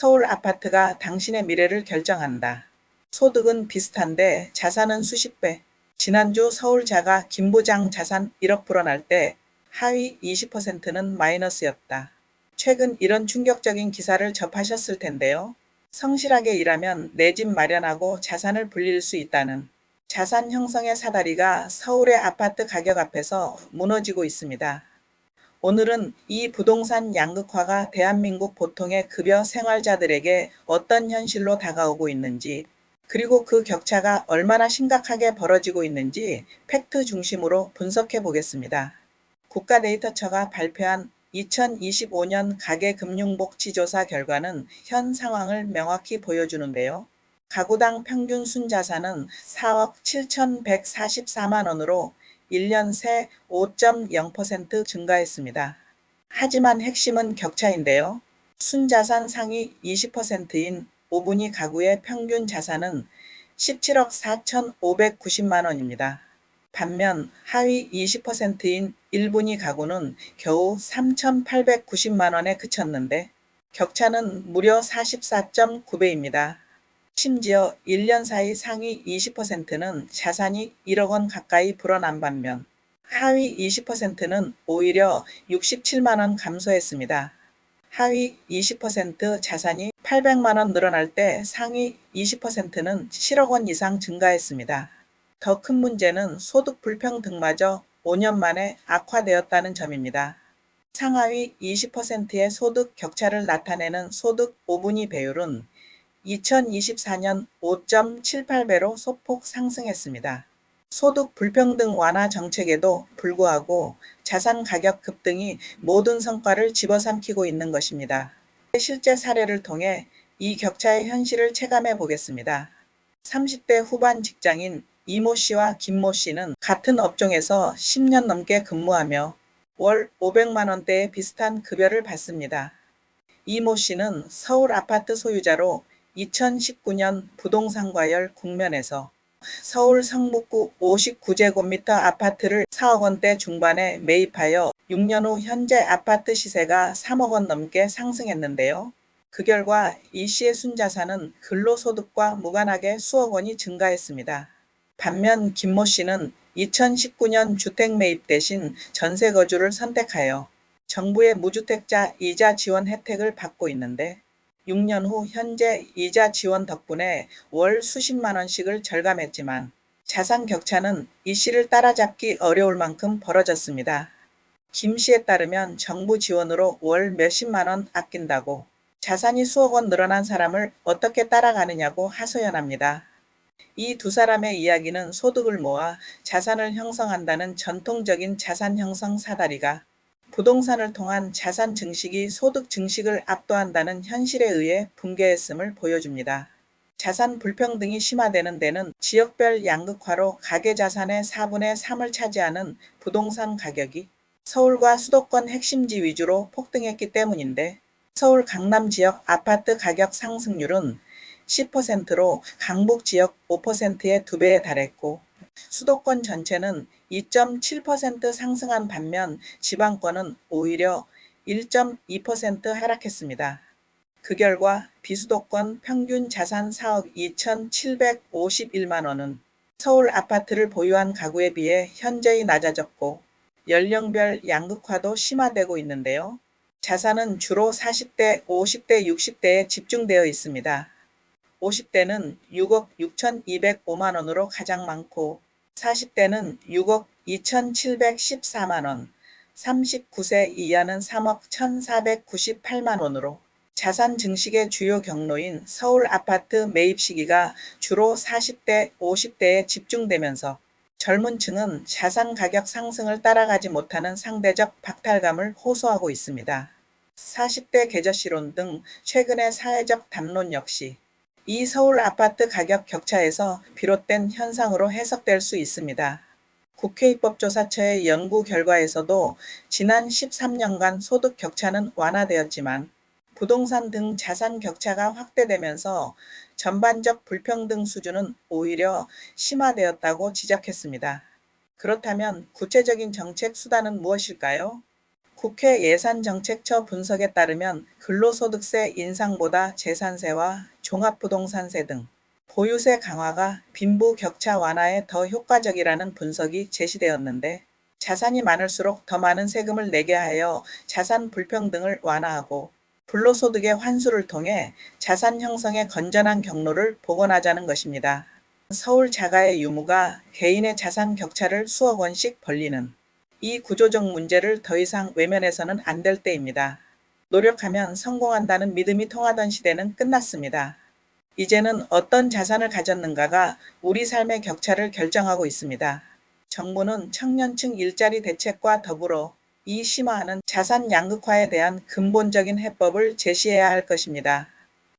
서울 아파트가 당신의 미래를 결정한다. 소득은 비슷한데 자산은 수십 배. 지난주 서울자가 김부장 자산 1억 불어날 때 하위 20%는 마이너스였다. 최근 이런 충격적인 기사를 접하셨을 텐데요. 성실하게 일하면 내 집 마련하고 자산을 불릴 수 있다는 자산 형성의 사다리가 서울의 아파트 가격 앞에서 무너지고 있습니다. 오늘은 이 부동산 양극화가 대한민국 보통의 급여 생활자들에게 어떤 현실로 다가오고 있는지, 그리고 그 격차가 얼마나 심각하게 벌어지고 있는지 팩트 중심으로 분석해 보겠습니다. 국가데이터처가 발표한 2025년 가계금융복지조사 결과는 현 상황을 명확히 보여주는데요. 가구당 평균 순자산은 4억 7,144만 원으로 1년 새 5.0% 증가했습니다. 하지만 핵심은 격차인데요. 순자산 상위 20%인 5분위 가구의 평균 자산은 17억 4,590만 원입니다. 반면 하위 20%인 1분위 가구는 겨우 3,890만 원에 그쳤는데 격차는 무려 44.9배입니다. 심지어 1년 사이 상위 20%는 자산이 1억 원 가까이 불어난 반면 하위 20%는 오히려 67만 원 감소했습니다. 하위 20% 자산이 800만 원 늘어날 때 상위 20%는 7억 원 이상 증가했습니다. 더 큰 문제는 소득 불평등마저 5년 만에 악화되었다는 점입니다. 상하위 20%의 소득 격차를 나타내는 소득 5분위 배율은 2024년 5.78배로 소폭 상승했습니다. 소득 불평등 완화 정책에도 불구하고 자산 가격 급등이 모든 성과를 집어삼키고 있는 것입니다. 실제 사례를 통해 이 격차의 현실을 체감해 보겠습니다. 30대 후반 직장인 이모 씨와 김모 씨는 같은 업종에서 10년 넘게 근무하며 월 500만 원대의 비슷한 급여를 받습니다. 이모 씨는 서울 아파트 소유자로 2019년 부동산 과열 국면에서 서울 성북구 59제곱미터 아파트를 4억 원대 중반에 매입하여 6년 후 현재 아파트 시세가 3억 원 넘게 상승했는데요. 그 결과 이 씨의 순자산은 근로소득과 무관하게 수억 원이 증가했습니다. 반면 김모 씨는 2019년 주택 매입 대신 전세 거주를 선택하여 정부의 무주택자 이자 지원 혜택을 받고 있는데 6년 후 현재 이자 지원 덕분에 월 수십만 원씩을 절감했지만 자산 격차는 이 씨를 따라잡기 어려울 만큼 벌어졌습니다. 김 씨에 따르면 정부 지원으로 월 몇십만 원 아낀다고 자산이 수억 원 늘어난 사람을 어떻게 따라가느냐고 하소연합니다. 이 두 사람의 이야기는 소득을 모아 자산을 형성한다는 전통적인 자산 형성 사다리가 부동산을 통한 자산 증식이 소득 증식을 압도한다는 현실에 의해 붕괴했음을 보여줍니다. 자산 불평등이 심화되는 데는 지역별 양극화로 가계 자산의 4분의 3을 차지하는 부동산 가격이 서울과 수도권 핵심지 위주로 폭등했기 때문인데 서울 강남 지역 아파트 가격 상승률은 10%로 강북 지역 5%의 2배에 달했고 수도권 전체는 2.7% 상승한 반면 지방권은 오히려 1.2% 하락했습니다. 그 결과 비수도권 평균 자산 4억 2,751만 원은 서울 아파트를 보유한 가구에 비해 현저히 낮아졌고 연령별 양극화도 심화되고 있는데요. 자산은 주로 40대, 50대, 60대에 집중되어 있습니다. 50대는 6억 6,205만 원으로 가장 많고 40대는 6억 2,714만 원, 39세 이하는 3억 1,498만 원으로 자산 증식의 주요 경로인 서울 아파트 매입 시기가 주로 40대, 50대에 집중되면서 젊은 층은 자산 가격 상승을 따라가지 못하는 상대적 박탈감을 호소하고 있습니다. 40대 계저씨론 등 최근의 사회적 담론 역시 이 서울 아파트 가격 격차에서 비롯된 현상으로 해석될 수 있습니다. 국회 입법조사처의 연구 결과에서도 지난 13년간 소득 격차는 완화되었지만 부동산 등 자산 격차가 확대되면서 전반적 불평등 수준은 오히려 심화되었다고 지적했습니다. 그렇다면 구체적인 정책 수단은 무엇일까요? 국회 예산정책처 분석에 따르면 근로소득세 인상보다 재산세와 종합부동산세 등 보유세 강화가 빈부 격차 완화에 더 효과적이라는 분석이 제시되었는데 자산이 많을수록 더 많은 세금을 내게 하여 자산 불평등을 완화하고 불로소득의 환수를 통해 자산 형성의 건전한 경로를 복원하자는 것입니다. 서울 자가의 유무가 개인의 자산 격차를 수억 원씩 벌리는 이 구조적 문제를 더 이상 외면해서는 안 될 때입니다. 노력하면 성공한다는 믿음이 통하던 시대는 끝났습니다. 이제는 어떤 자산을 가졌는가가 우리 삶의 격차를 결정하고 있습니다. 정부는 청년층 일자리 대책과 더불어 이 심화하는 자산 양극화에 대한 근본적인 해법을 제시해야 할 것입니다.